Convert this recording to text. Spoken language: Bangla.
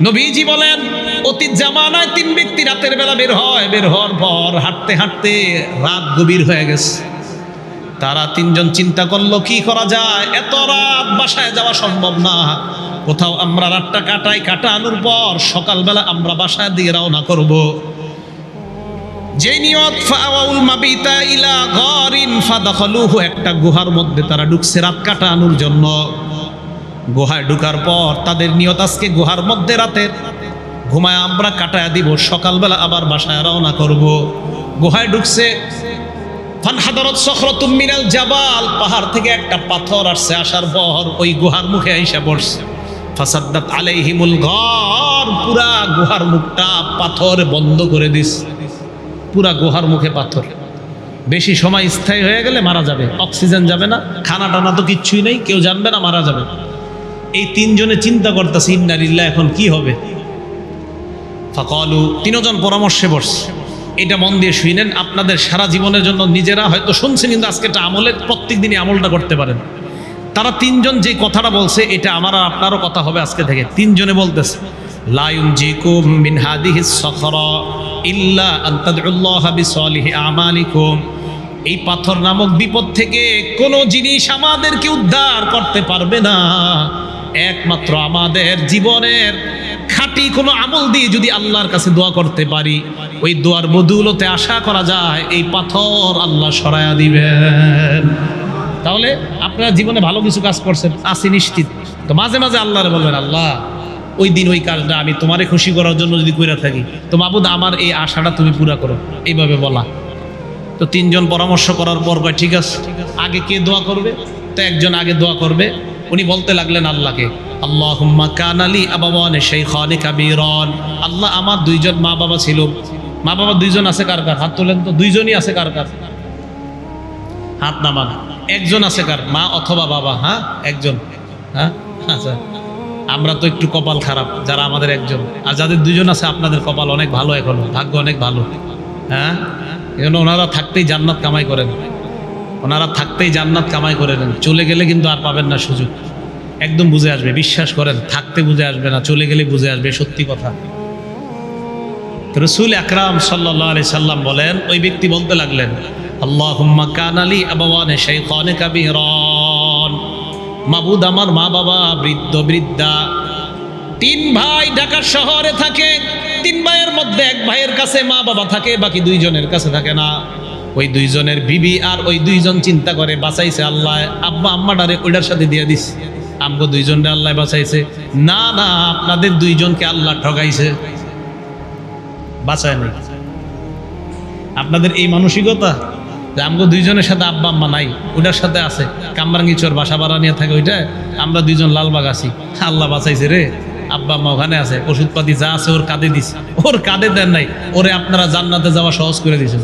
নবীজি বলেন, অতীত জামানায় তিন ব্যক্তি রাতের বেলা বের হয়, বের হওয়ার পর হাঁটতে হাঁটতে রাত গভীর হয়ে গেছে। তারা তিনজন চিন্তা করল, কি করা যায়? এত রাত বাসায় যাওয়া সম্ভব না। কোথাও আমরা রাতটা কাটাই, কাটানোর পর সকালবেলা আমরা বাসায় দিয়ে রওনা করব। যে নিয়ত ফাওয়াউল মাবিতা ইলা গরিন ফাদাখালুহু, একটা গুহার মধ্যে তারা ঢুকছে রাত কাটানোর জন্য। গুহায় ঢুকার পর তাদের নিয়ত আজকে গুহার মধ্যে রাতের। ঘুমায় আমরা কাটায় দিব, সকালবেলা আবার বাসায় রওনা করব। গুহায় ঢুকছে জাবাল, পাহাড় থেকে একটা পাথর আসছে, আসার পর ওই গুহার মুখে আইসা পড়ছে ফাসাদ্দাত আলাইহিমুল ঘর, পুরা গুহার মুখটা পাথর বন্ধ করে দিস পুরা গুহার মুখে পাথর। বেশি সময় স্থায়ী হয়ে গেলে মারা যাবে, অক্সিজেন যাবে না, খানা টানা তো কিচ্ছুই নেই, কেউ জানবে না মারা যাবে। এই তিনজনে চিন্তা করতেছে ইন্নারিল্লা এখন কি হবে? ফাকালু, তিনজন পরামর্শে বসছে। এটা মন দিয়ে শুনেন আপনাদের সারা জীবনের জন্য নিজেরা হয়তো শুনছেন কিন্তু আজকে এটা আমলে প্রত্যেক দিনই আমলটা করতে পারেন। তারা তিনজন যে কথাটা বলছে, এটা আমার আর আপনারও কথা হবে আজকে থেকে। তিনজনে বলতেছে লায়ুন জিকুম মিন হাদিহি সখরা ইল্লা আন তাদউল্লাহ বিসলিহি আমালিকুম। এই পাথর নামক বিপদ থেকে কোনো জিনিস আমাদেরকে উদ্ধার করতে পারবে না। একমাত্র আমাদের জীবনের খাঁটি কোনো আমল দিয়ে যদি আল্লাহর কাছে দোয়া করতে পারি, ওই দোয়ার বদুলতে আশা করা যায়, এই পাথর আল্লাহ সরায়া দিবেন। তাহলে আপনারা জীবনে ভালো কিছু কাজ করছেন আসি নিশ্চিত। তো মাঝে মাঝে আল্লাহরে বলবেন, আল্লাহ, ওই দিন ওই কাজটা আমি তোমারে খুশি করার জন্য যদি করে থাকি, তো মাবুদ আমার এই আশাটা তুমি পুরা করো। এইভাবে বলা। তো তিনজন পরামর্শ করার পর ঠিক আছে, আগে কে দোয়া করবে? তো একজন আগে দোয়া করবে। উনি বলতে লাগলেন আল্লাহকে আল্লাহ কানালি আবাবানে সেই খানে কাবিরন। আল্লাহ আমার দুইজন মা বাবা ছিল। মা বাবা দুইজন আছে কার কার? হাত তোলেন তো, দুইজনই আছে কার কার? হাত নামান। একজন আছে কার? মা অথবা বাবা? হ্যাঁ একজন। হ্যাঁ আচ্ছা। আমরা তো একটু কপাল খারাপ, যারা আমাদের একজন। আর যাদের দুজন আছে, আপনাদের কপাল অনেক ভালো এখনও, ভাগ্য অনেক ভালো। হ্যাঁ এজন্য ওনারা থাকতেই জান্নাত কামাই করেন। ওনারা থাকতেই জান্নাত কামাই করে নেন। চলে গেলে কিন্তু আর পাবেন না সুযোগ। একদম বুঝে আসবে, বিশ্বাস করেন, থাকতে বুঝে আসবে না, চলে গেলে বুঝে আসবে, সত্যি কথা। রসুল আকরাম সাল্লাহ আলি সাল্লাম বলেন, ওই ব্যক্তি বলতে লাগলেন, আল্লাহুম্মা কানালি আবাওয়ানে শাইখানে কাবীরান। মাবুদ আমার মা বাবা, বৃদ্ধ, বৃদ্ধা, তিন ভাই ঢাকা শহরে থাকে, তিন ভাইয়ের মধ্যে এক ভাইয়ের কাছে মা বাবা থাকে, বাকি দুইজনের কাছে থাকে না। ওই দুইজনের বিবি আর ওই দুইজন চিন্তা করে, বাঁচাইছে আল্লাহ। আব্বা আম্মাটারে ওইটার সাথে দিয়ে দিস আমগো দুইজনরে আল্লাহ বাঁচাইছে। না না, আপনাদের দুইজনকে আল্লাহ ঠগাইছে। বাঁচায় নাই। আপনাদের এই মানসিকতা যে আমগো দুইজনের সাথে আব্বা আম্মা নাই ওটার সাথে আছে। কামরাঙ্গিচর বাসা ভাড়া নিয়ে থাকে ওইটা, আমরা দুইজন লালবাগ আছি। আল্লাহ বাঁচাইছে রে। আব্বা আম্মা ওখানে আছে। ওষুধপাতি যা আছে ওর কাঁধে দিছে। ওর কাঁধে দেন নাই। ওরে আপনারা জান্নাতে যাওয়া সহজ করে দিয়েছেন।